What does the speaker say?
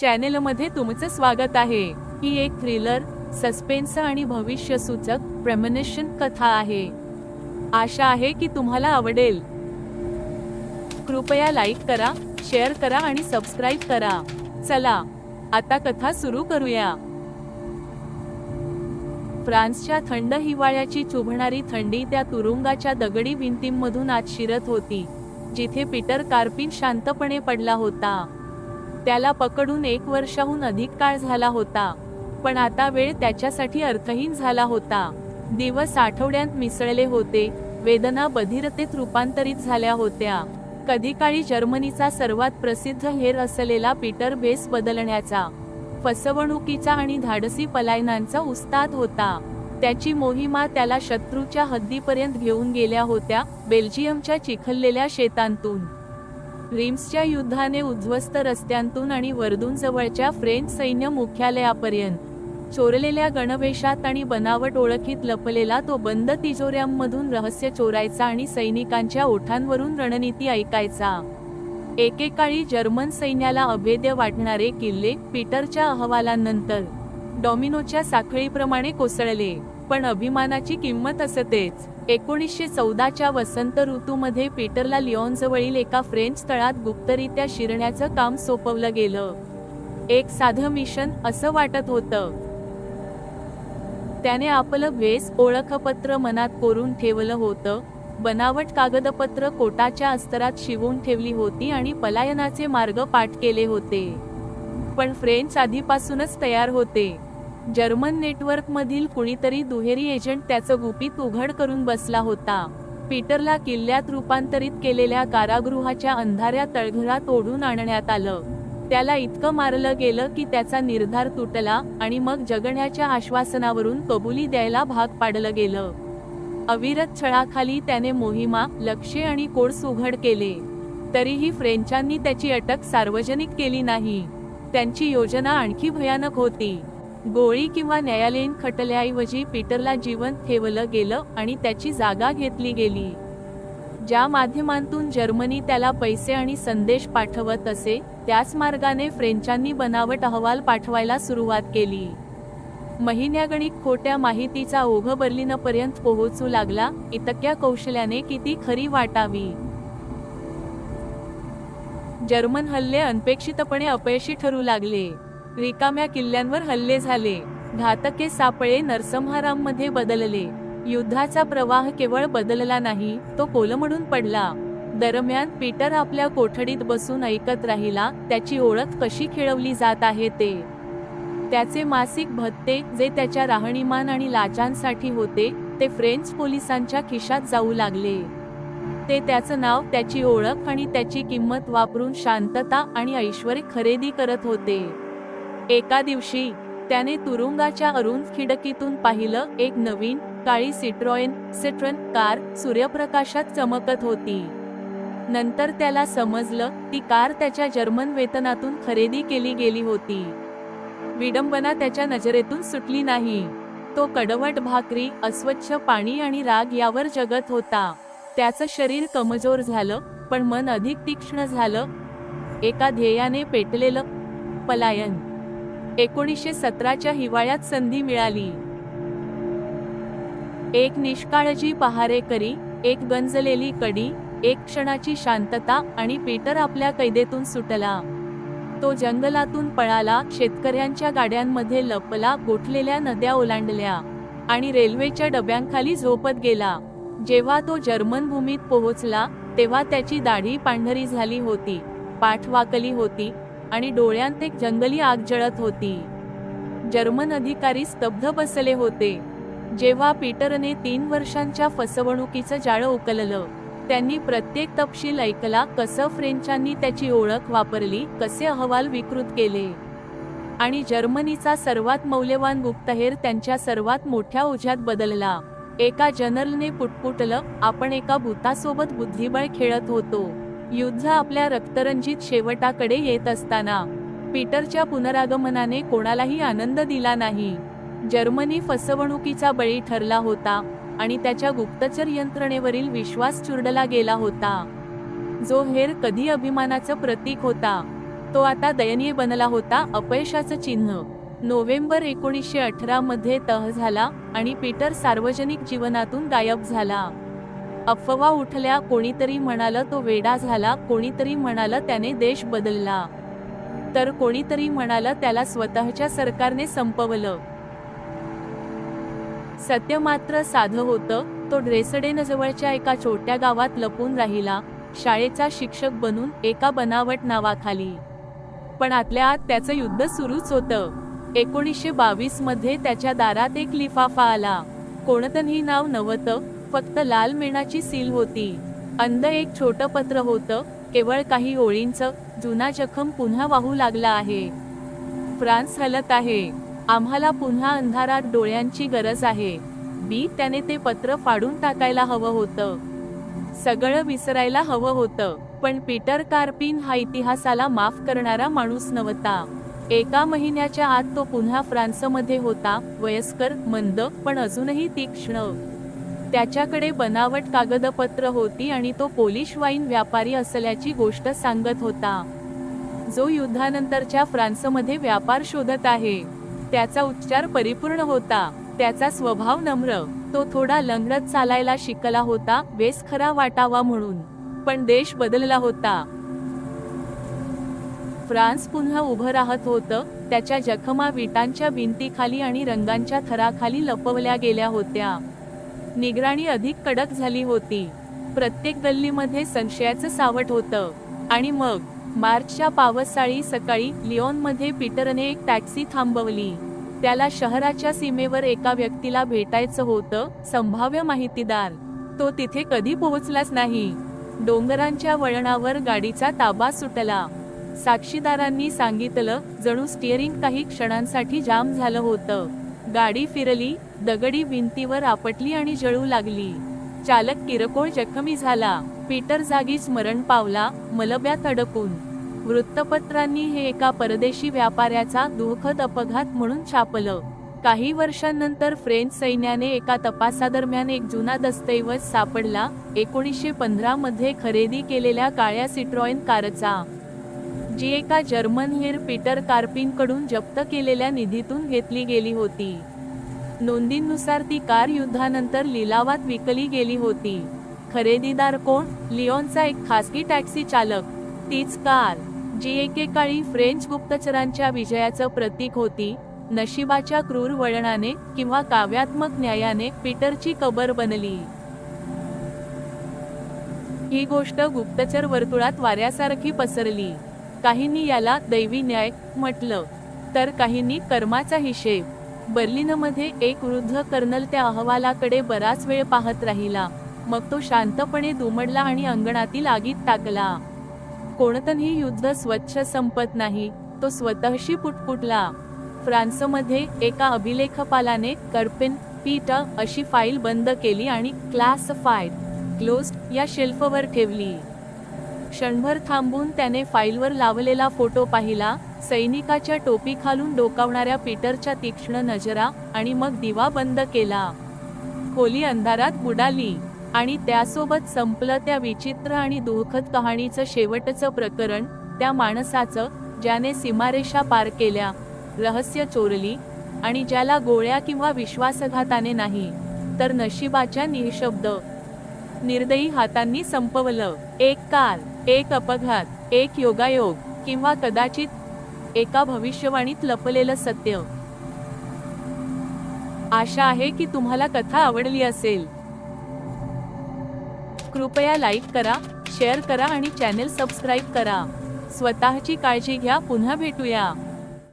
चॅनेलमध्ये तुमचं स्वागत आहे. ही एक थ्रिलर सस्पेन्स आणि भविष्यसूचक प्रेमनेशन कथा आहे. आशा आहे की तुम्हाला आवडेल. कृपया लाईक करा शेअर करा आणि सबस्क्राईब करा. चला आता कथा सुरू करूया. फ्रान्सच्या थंड हिवाळ्याची चुभणारी थंडी त्या तुरुंगाच्या दगडी भिंतींमधून आत शिरत होती जिथे पीटर कार्पिन शांतपणे पडला होता. त्याला पकडून एक वर्षाहून अधिक काळ झाला होता. पण आता वेळ त्याच्यासाठी अर्थहीन झाला होता. दिवस आठवड्यांत मिसळले होते. वेदना बधिरतेत रूपांतरित झाल्या होत्या. कधी काळी जर्मनीचा सर्वात प्रसिद्ध हेर असलेला पीटर बेस बदलण्याचा फसवणुकीचा आणि धाडसी पलायनांचा उस्ताद होता. त्याची मोहिमा त्याला शत्रूच्या हद्दीपर्यंत घेऊन गेल्या होत्या बेल्जियमच्या चिखललेल्या शेतांतून. रिम्सच्या युद्धाने उद्ध्वस्त रस्त्यांतून आणि वर्दून जवळच्या फ्रेंच सैन्य मुख्यालयापर्यंत चोरलेल्या गणवेशात आणि बनावट ओळखीत लपलेला तो बंद तिजोऱ्यांमधून रहस्य चोरायचा आणि सैनिकांच्या ओठांवरून रणनीती ऐकायचा. एकेकाळी जर्मन सैन्याला अभेद्य वाटणारे किल्ले पीटरच्या अहवालांनंतर डॉमिनोच्या साखळीप्रमाणे कोसळले. पण अभिमानाची किंमत असतेच एकोणीसशे चौदाच्या वसंत ऋतूमध्ये पीटरला लिओनजवळील एका फ्रेंच तळात गुप्तरित्या शिरण्याचं काम सोपवलं गेलं. एक साधं मिशन असं वाटत होतं. त्याने आपलं भेस ओळखपत्र मनात कोरून ठेवलं होतं. बनावट कागदपत्र कोटाच्या अस्तरात शिवून ठेवली होती आणि पलायनाचे मार्ग पाठ केले होते. पण फ्रेंच आधीपासूनच तयार होते. जर्मन नेटवर्कमधील कुणीतरी दुहेरी एजंट त्याचं गुपित उघड करून बसला होता. पीटरला किल्ल्यात रूपांतरित केलेल्या कारागृहाच्या अंधाऱ्या तळघरात ओढून आणण्यात आलं. त्याला इतकं मारलं गेलं की त्याचा निर्धार तुटला आणि मग जगण्याच्या आश्वासनावरून कबुली द्यायला भाग पाडलं गेलं. अविरत छळाखाली त्याने मोहिमा लक्ष्य आणि कोर्स उघड केले. तरीही फ्रेंचांनी त्याची अटक सार्वजनिक केली नाही. त्यांची योजना आणखी भयानक होती. गोळी किंवा न्यायालयीन खटल्याऐवजी पीटरला जिवंत ठेवलं गेलं आणि त्याची जागा घेतली गेली. ज्या माध्यमांतून जर्मनी त्याला पैसे आणि संदेश पाठवत असे त्याच मार्गाने फ्रेंचांनी बनावट अहवाल पाठवायला सुरुवात केली. महिन्यागणिक खोट्या माहितीचा ओघ बर्लिनपर्यंत पोहोचू लागला इतक्या कौशल्याने किती खरी वाटावी. जर्मन हल्ले अनपेक्षितपणे अपयशी ठरू लागले. रिकाम्या किल्ल्यांवर हल्ले झाले. घातके सापळे नरसंहारांमध्ये बदलले. युद्धाचा प्रवाह केवळ बदलला नाही तो कोलमडून पडला. दरम्यान पीटर आपल्या कोठडीत बसून ऐकत राहिला त्याची ओळख कशी खेळवली जात आहे ते. त्याचे मासिक भत्ते जे त्याच्या राहणीमान आणि लाचांसाठी होते ते फ्रेंच पोलिसांच्या खिशात जाऊ लागले. ते त्याचं नाव त्याची ओळख आणि त्याची किंमत वापरून शांतता आणि ऐश्वर खरेदी करत होते. एका दिवशी त्याने तुरुंगाच्या अरुण खिडकीतून पाहिलं एक नवीन काळी सिट्रॉयन सिट्रन कार सूर्यप्रकाशात चमकत होती. नंतर त्याला समजलं ती कार त्याच्या जर्मन वेतनातून खरेदी केली गेली होती. विडंबना त्याच्या नजरेतून सुटली नाही. तो कडवट भाकरी अस्वच्छ पाणी आणि राग यावर जगत होता. त्याचं शरीर कमजोर झालं पण मन अधिक तीक्ष्ण झालं. एका ध्येयाने पेटलेलं पलायन एकोणीसशे सतराच्या हिवाळ्यात संधी मिळाली. एक निष्काळजी पहारेकरी एक गंजलेली कडी एक क्षणाची शांतता आणि पीटर आपल्या कैदेतून सुटला. तो जंगलातून पळाला शेतकऱ्यांच्या गाड्यांमध्ये लपला गोठलेल्या नद्या ओलांडल्या आणि रेल्वेच्या डब्यांखाली झोपत गेला. जेव्हा तो जर्मन भूमीत पोहोचला तेव्हा त्याची दाढी पांढरी झाली होती पाठवाकली होती आणि डोळ्यांत एक जंगली आग जळत होती. जर्मन अधिकारी स्तब्ध बसले होते. जेव्हा पीटरने तीन वर्षांच्या फसवणुकीचं जाळं उकललं त्यांनी प्रत्येक तपशील ऐकला कसं फ्रेंचांनी त्याची ओळख वापरली कसे अहवाल विकृत केले. आणि जर्मनीचा सर्वात मौल्यवान गुप्तहेर त्यांच्या सर्वात मोठ्या ओझ्यात बदलला. एका जनरलने पुटपुटलं आपण एका भूतासोबत बुद्धिबळ खेळत होतो. युद्ध आपल्या रक्तरंजित शेवटाकडे येत असताना पीटरच्या पुनरागमनाने कोणालाही आनंद दिला नाही. जर्मनी फसवणुकीचा बळी ठरला होता आणि त्याच्या गुप्तचर यंत्रणेवरील विश्वास चुरडला गेला होता. जो हेर कधी अभिमानाचं प्रतीक होता तो आता दयनीय बनला होता अपयशाचं चिन्ह. नोव्हेंबर एकोणीसशे अठरा मध्ये तह झाला आणि पीटर सार्वजनिक जीवनातून गायब झाला. अफवा उठल्या कोणीतरी म्हणालं तो वेडा झाला. कोणीतरी म्हणालं त्याने देश बदलला. तर कोणीतरी म्हणालं त्याला स्वतःच्या सरकारने संपवलं. सत्य मात्र साधं होतं. तो ड्रेसडेन जवळच्या एका छोट्या गावात लपून राहिला. शाळेचा शिक्षक बनून एका बनावट नावाखाली. पण आतल्या आत त्याचं युद्ध सुरूच होतं. एकोणीसशे बावीसमध्ये त्याच्या दारात एक लिफाफा आला. कोणतंही नाव नव्हतं. फक्त लाल मेणाची सील होती. अंध एक छोटं पत्र होतं केवळ काही ओळींचं. जुना जखम पुन्हा वाहू लागला आहे. फ्रान्स हलत आहे. आम्हाला पुन्हा अंधारात डोळ्यांची गरज आहे. बी त्याने ते पत्र फाडून टाकायला हवं होतं. सगळं विसरायला हवं होतं. पण पीटर कार्पिन हा इतिहासाला माफ करणारा माणूस नव्हता. एका महिन्याच्या आत तो पुन्हा फ्रान्समध्ये होता. वयस्कर मंद पण अजूनही तीक्ष्ण. त्याच्याकडे बनावट कागदपत्र होती आणि तो पोलिश वाईन व्यापारी असल्याची गोष्ट सांगत होता. जो युद्धानंतरच्या फ्रान्समध्ये व्यापार शोधत आहे त्याचा उच्चार परिपूर्ण होता त्याचा स्वभाव नम्र तो थोडा लंगडत चालायला शिकला होता वेस खरा वाटावा म्हणून पण देश बदलला होता. फ्रान्स पुन्हा उभं राहत होतं त्याच्या जखमा विटांच्या भिंतीखाली आणि रंगांच्या थराखाली लपवल्या गेल्या होत्या. निगराणी अधिक कडक झाली होती. प्रत्येक गल्लीमध्ये संशयाचं सावट होतं. आणि मग मार्चच्या पावसाळी सकाळी लिओनमध्ये पीटरने एक टॅक्सी थांबवली. त्याला शहराच्या सीमेवर एका व्यक्तीला भेटायचं होतं संभाव्य माहितीदार. तो तिथे कधी पोहोचलाच नाही. डोंगरांच्या वळणावर गाडीचा ताबा सुटला. साक्षीदारांनी सांगितलं जणू स्टिअरिंग काही क्षणांसाठी जाम झालं होतं. गाडी फिरली दगडी भिंतीवर आपटली आणि जळू लागली. चालक किरकोळ जखमी झाला. पीटर जागीच मरण पावला मलब्यात अडकून वृत्तपत्रांनी हे एका परदेशी व्यापाऱ्याचा दुःखद अपघात म्हणून छापलं. काही वर्षांनंतर फ्रेंच सैन्याने एका तपासादरम्यान एक जुना दस्तऐवज सापडला. एकोणीसशे पंधरा मध्ये खरेदी केलेल्या काळ्या सिट्रॉइन कारचा. जी एका जर्मन हेर पीटर कार्पिनकडून जप्त केलेल्या निधीतून घेतली गेली होती. नोंदींनुसार ती कार युद्धानंतर लिलावात विकली गेली होती. खरेदीदार कोण? लिओनचा एक खासगी टॅक्सी चालक. तीच कार जी एकेकाळी फ्रेंच गुप्तचरांच्या विजयाचं प्रतीक होती नशिबाच्या क्रूर वळणाने किंवा काव्यात्मक न्यायाने पीटरची कबर बनली. ही गोष्ट गुप्तचर वर्तुळात वाऱ्यासारखी पसरली. काहींनी याला दैवी न्याय म्हटलं तर काहींनी कर्माचा हिशेब. बर्लिनमध्ये एक वृद्ध कर्नल त्या अहवालाकडे बराच वेळ पाहत राहिला. मग तो शांतपणे दुमडला आणि अंगणातील आगीत टाकला. कोणतंही युद्ध स्वच्छ संपत नाही तो स्वतःशी पुटपुटला. फ्रान्समध्ये एका अभिलेखपालाने कर्पिन पीटर अशी फाईल बंद केली आणि क्लासिफाईड क्लोज्ड या शेल्फवर ठेवली. क्षणभर थांबून त्याने फाईलवर लावलेला फोटो पाहिला सैनिकाच्या टोपीखालून डोकावणाऱ्या पीटरच्या तीक्ष्ण नजरा आणि मग दिवा बंद केला. खोली अंधारात बुडाली आणि त्यासोबत संपलं त्या विचित्र आणि दुःखद कहाणीचं शेवटचं प्रकरण त्या माणसाचं ज्याने सीमारेषा पार केल्या रहस्य चोरली आणि ज्याला गोळ्या किंवा विश्वासघाताने नाही तर नशिबाच्या निशब्द निर्दयी हातांनी संपवलं एक काल. एक अपघात एक योगायोग किंवा कदाचित एका भविष्यवाणीत लपलेलं सत्य. आशा आहे की तुम्हाला कथा आवडली असेल. कृपया लाईक करा शेअर करा आणि चॅनेल सबस्क्राईब करा. स्वतःची काळजी घ्या पुन्हा भेटूया.